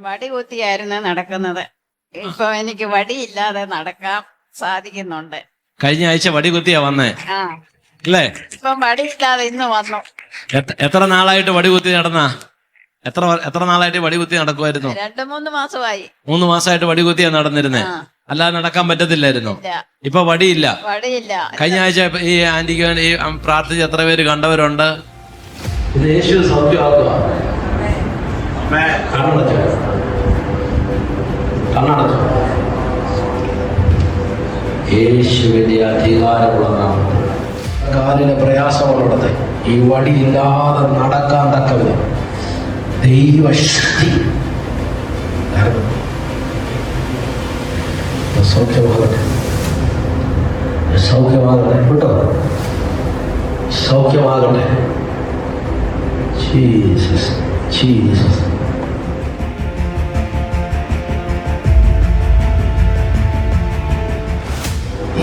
വടി കുത്തിയായിരുന്നു നടക്കുന്നത്. ഇപ്പൊ എനിക്ക് വടിയില്ലാതെ നടക്കാൻ സാധിക്കുന്നുണ്ട്. കഴിഞ്ഞ ആഴ്ച വടി കുത്തിയാ വന്നേ അല്ലേ ഇപ്പം വടിയില്ലാതെ ഇന്ന് വന്നു. എത്ര- നാളായിട്ട് വടി കുത്തി നടന്ന? എത്ര എത്ര നാളായിട്ട് വടി കുത്തി നടക്കുമായിരുന്നു രണ്ടു മൂന്ന് മാസമായി. മൂന്ന് മാസമായിട്ട് വടി കുത്തിയാ നടന്നിരുന്നേ അല്ലാതെ നടക്കാൻ പറ്റത്തില്ലായിരുന്നു? ഇല്ല. ഇപ്പൊ വടിയില്ല? വടിയില്ല. കഴിഞ്ഞ ആഴ്ച ഈ ആന്റിക്ക് വേണ്ടി ഈ പ്രാർത്ഥിച്ച് എത്ര പേര് കണ്ടവരുണ്ട്? ഇത് യേശു സൗഖ്യമാക്കുക കണ്ണടച്ചു. യേശുവിന്റെ അധികാരമുള്ള നാമത്തിൽ കാലിന് പ്രയാസമുള്ളത് ഈ വടിയില്ലാതെ നടക്കാൻ തക്കവിധം ദൈവശക്തി സൗഖ്യമാകട്ടെ. സൗഖ്യമാകട്ടെ. കേട്ടോ? സൗഖ്യമാകട്ടെ. Jesus Jesus.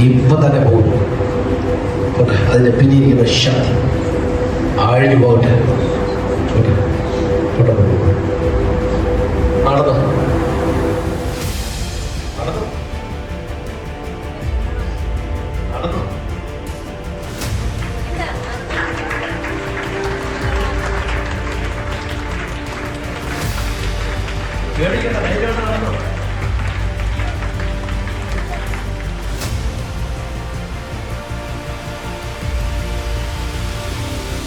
ഇപ്പൊ തന്നെ പോട്ടെ അതിന്റെ പിന്നിരിക്കുന്ന ശക്തി ആഴിഞ്ഞു പോകട്ടെ. നടന്നു? നടന്നു? നടന്നു?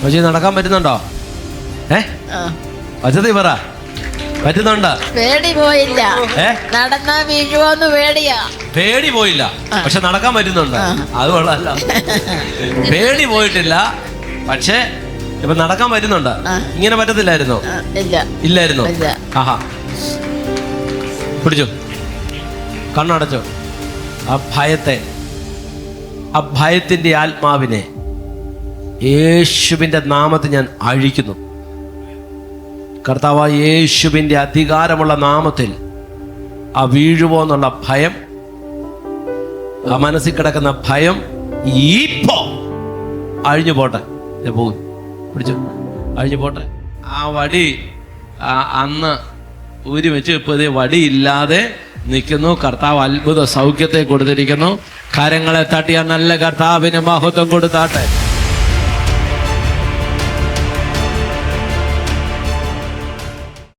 പക്ഷേ നടക്കാൻ പറ്റുന്നുണ്ടോ? ഏ? പച്ചതി പറ. പറ്റുന്നുണ്ട്? പേടി പോയില്ല. ഏ? നടന്നാ വീഴുവോന്ന് പേടിയാ. പേടി പോയില്ല. പക്ഷെ നടക്കാൻ പറ്റുന്നുണ്ട്. അത് കൊള്ളാല്ല പേടി പോയിട്ടില്ല. പക്ഷെ ഇപ്പൊ നടക്കാൻ പറ്റുന്നുണ്ട്. ഇങ്ങനെ പറ്റത്തില്ലായിരുന്നോ? ഇല്ല. ഇല്ലായിരുന്നോ? ഇല്ല. ആഹാ. പിടിച്ചു. കണ്ണടച്ചോ. ആ ഭയത്തെ. ആ ഭയത്തിന്റെ ആത്മാവിനെ. യേശുവിന്റെ നാമത്തെ ഞാൻ അഴിക്കുന്നു. കർത്താവ് യേശുവിന്റെ അധികാരമുള്ള നാമത്തിൽ ആ വീഴുവോ എന്നുള്ള ഭയം ആ മനസ്സിൽ കിടക്കുന്ന ഭയം ഇപ്പോ അഴിഞ്ഞു പോട്ടെ. പോകും പിടിച്ചു. അഴിഞ്ഞു പോട്ടെ. ആ വടി അന്ന് ഊരി വെച്ച് ഇപ്പോൾ ഇത് വടിയില്ലാതെ നിൽക്കുന്നു. കർത്താവ് അത്ഭുത സൗഖ്യത്തെ കൊടുത്തിരിക്കുന്നു. കരങ്ങളെ തട്ടിയ നല്ല കർത്താവിന് മഹത്വം കൊടുത്താട്ടെ.